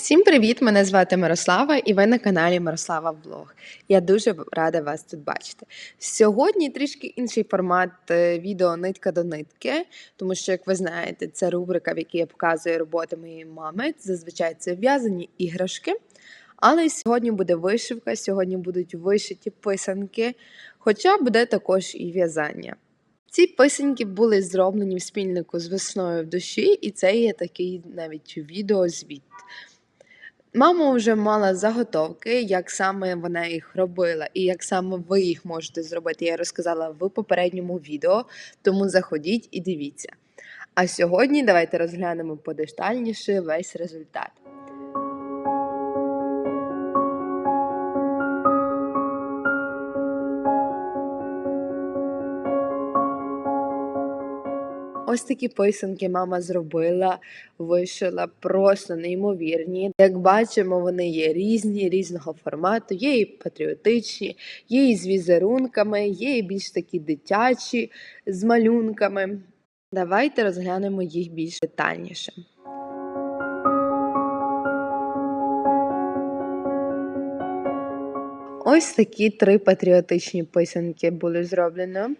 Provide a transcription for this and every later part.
Всім привіт! Мене звати Мирослава, і ви на каналі Мирослава Влог. Я дуже рада вас тут бачити. Сьогодні трішки інший формат е, відео Нитка до нитки, тому що, як ви знаєте, це рубрика, в якій я показую роботи моєї мами. Зазвичай це в'язані іграшки. Але сьогодні буде вишивка, сьогодні будуть вишиті писанки, хоча буде також і в'язання. Ці писанки були зроблені в спільнику з весною в душі, і це є такий навіть відеозвіт. Мама вже мала заготовки, як саме вона їх робила, і як саме ви їх можете зробити. Я розказала в попередньому відео, тому заходіть і дивіться. А сьогодні давайте розглянемо подештальніше весь результат. Ось такі писанки мама зробила, вишила просто неймовірні. Як бачимо, вони є різні, різного формату, є і патріотичні, є і з візерунками, є і більш такі дитячі з малюнками. Давайте розглянемо їх більш детальніше. Ось такі три патріотичні писанки були зроблені.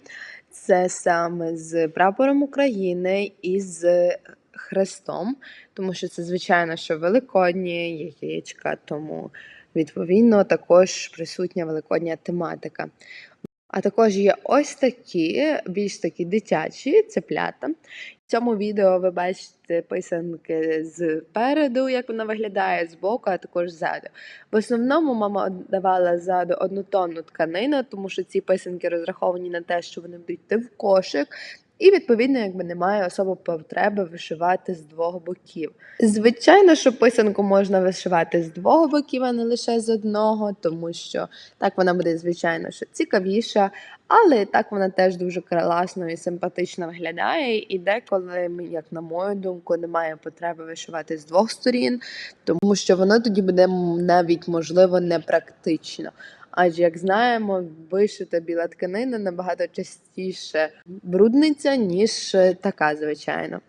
Це саме з прапором України і з хрестом, тому що це, звичайно, що великодні яєчка, тому відповідно також присутня великодня тематика. А також є ось такі, більш такі дитячі цеплята. В цьому відео ви бачите писанки зпереду, як вона виглядає, з боку, а також ззаду. В основному мама давала ззаду однотонну тканину, тому що ці писанки розраховані на те, що вони будуть йти в кошик. І, відповідно, якби немає особо потреби вишивати з двох боків. Звичайно, що писанку можна вишивати з двох боків, а не лише з одного, тому що так вона буде, звичайно, що цікавіша, але так вона теж дуже класно і симпатично виглядає. І деколи, як на мою думку, немає потреби вишивати з двох сторін, тому що воно тоді буде навіть можливо непрактично. Адже, як знаємо, вишита біла тканина набагато частіше брудниця, ніж така, звичайно.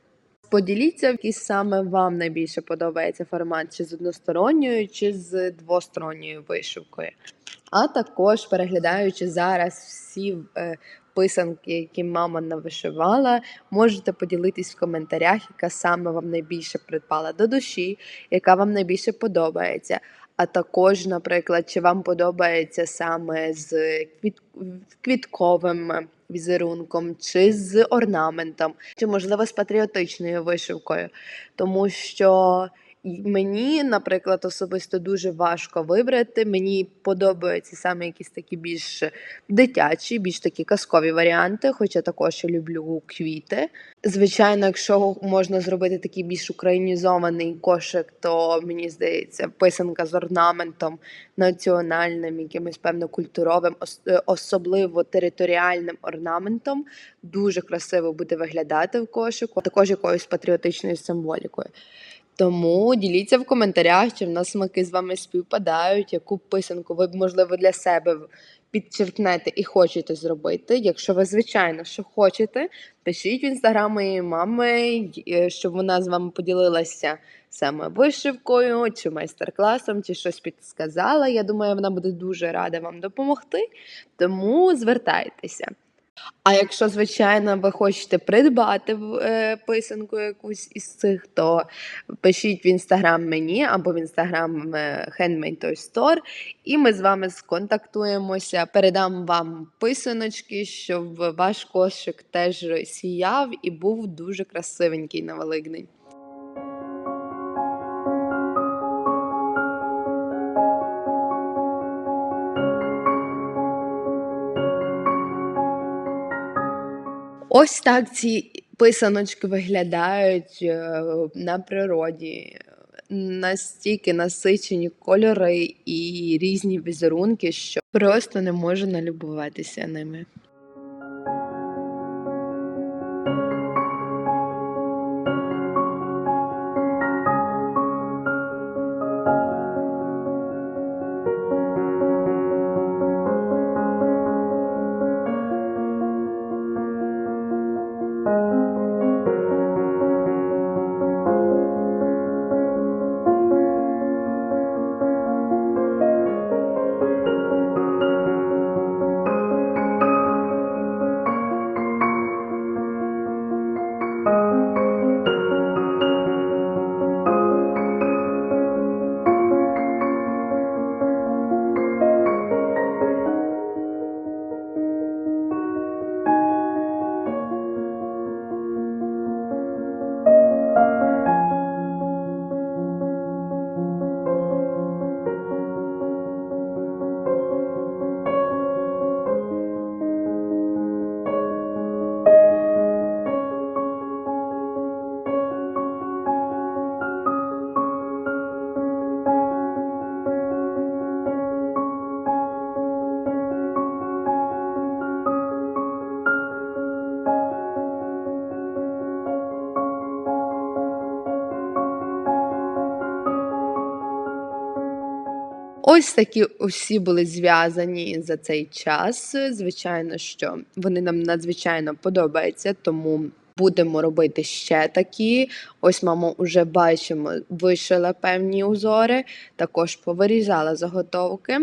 Поділіться, який саме вам найбільше подобається формат, чи з односторонньою, чи з двосторонньою вишивкою. А також переглядаючи зараз всі е, писанки, які мама навишивала, можете поділитись в коментарях, яка саме вам найбільше припала до душі, яка вам найбільше подобається. А також, наприклад, чи вам подобається саме з квіт... квітковим візерунком, чи з орнаментом, чи, можливо, з патріотичною вишивкою. Тому що Мені, наприклад, особисто дуже важко вибрати. Мені подобаються саме якісь такі більш дитячі, більш такі казкові варіанти, хоча також люблю квіти. Звичайно, якщо можна зробити такий більш українізований кошик, то мені здається, писанка з орнаментом національним, якимось певно культуровим, особливо територіальним орнаментом, дуже красиво буде виглядати в кошику, а також якоюсь патріотичною символікою. Тому діліться в коментарях, чи в нас смаки з вами співпадають, яку писанку ви, можливо, для себе підчеркнете і хочете зробити. Якщо ви, звичайно, що хочете, пишіть в інстаграм моєї мами, е, щоб вона з вами поділилася саме вишивкою, чи майстер-класом, чи щось підсказала. Я думаю, вона буде дуже рада вам допомогти. Тому звертайтеся. А якщо, звичайно, ви хочете придбати е, писанку якусь із цих, то пишіть в інстаграм мені або в інстаграм е, Handmade Toy Store, і ми з вами сконтактуємося, передам вам писаночки, щоб ваш кошик теж сіяв і був дуже красивенький на Великдень. Ось так ці писаночки виглядають е, на природі. Настільки насичені кольори і різні візерунки, що просто не можу налюбуватися ними. Ось такі усі були зв'язані за цей час. Звичайно, що вони нам надзвичайно подобаються, тому будемо робити ще такі. Ось мама вже бачимо, вишила певні узори, також повирізала заготовки.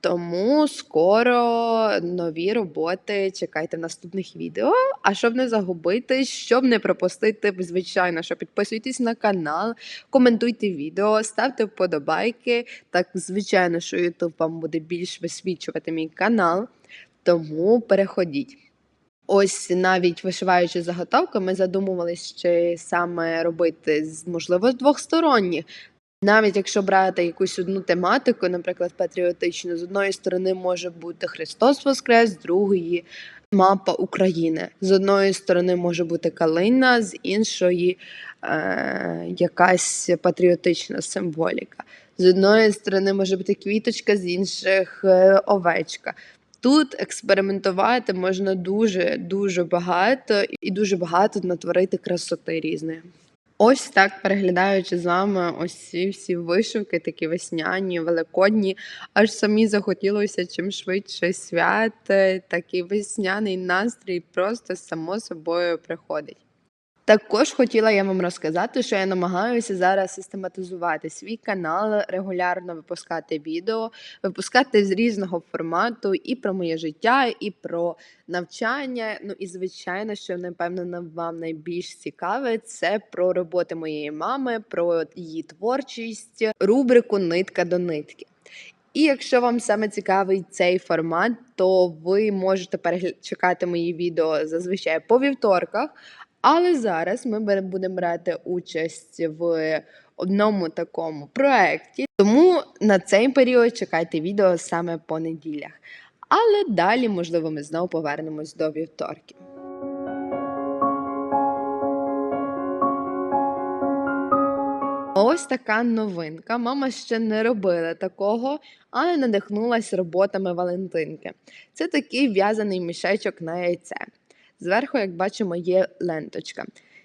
Тому скоро нові роботи чекайте в наступних відео. А щоб не загубити, щоб не пропустити, звичайно, що підписуйтесь на канал, коментуйте відео, ставте вподобайки. Так, звичайно, що YouTube вам буде більш висвічувати мій канал, тому переходіть. Ось навіть вишиваючи заготовки, ми задумувалися, чи саме робити можливо з двохсторонні. Навіть якщо брати якусь одну тематику, наприклад, патріотичну, з одної сторони може бути Христос Воскрес, з другої мапа України. З одної сторони може бути калина, з іншої е, якась патріотична символіка. З одної сторони може бути квіточка, з інших е, овечка. Тут експериментувати можна дуже дуже багато і дуже багато натворити красоти різної. Ось так переглядаючи з вами ось ці всі вишивки, такі весняні, великодні, аж самі захотілося чим швидше свят, е, такий весняний настрій просто само собою приходить. Також хотіла я вам розказати, що я намагаюся зараз систематизувати свій канал, регулярно випускати відео, випускати з різного формату і про моє життя, і про навчання. Ну і звичайно, що напевно вам найбільш цікаве, це про роботи моєї мами, про її творчість, рубрику Нитка до нитки. І якщо вам саме цікавий цей формат, то ви можете перегля- чекати мої відео зазвичай по вівторках. Але зараз ми будемо брати участь в одному такому проєкті, тому на цей період чекайте відео саме по неділях. Але далі, можливо, ми знову повернемось до вівторків. Ось така новинка. Мама ще не робила такого, але надихнулась роботами Валентинки. Це такий в'язаний мішечок на яйце. Зверху, як бачимо, є ленточка.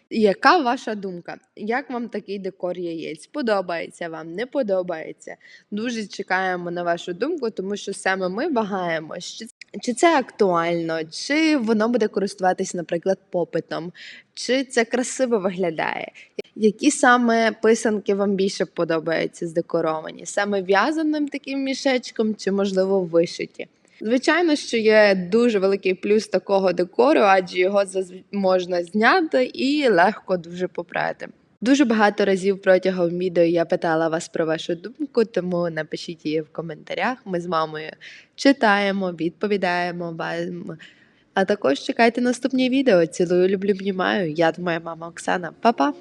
Яка ваша думка? Як вам такий декор яєць? Подобається вам, не подобається? Дуже чекаємо на вашу думку, тому що саме ми вагаємось, чи, чи це актуально, чи воно буде користуватись, наприклад, попитом, чи це красиво виглядає. Які саме писанки вам більше подобаються здекоровані? Саме в'язаним таким мішечком, чи можливо вишиті? Звичайно, що є дуже великий плюс такого декору, адже його можна зняти і легко дуже попрати. Дуже багато разів протягом відео я питала вас про вашу думку, тому напишіть її в коментарях. Ми з мамою читаємо, відповідаємо вам. А також чекайте наступні відео. Цілую, люблю, обнімаю. Я твоя мама Оксана. Па-па!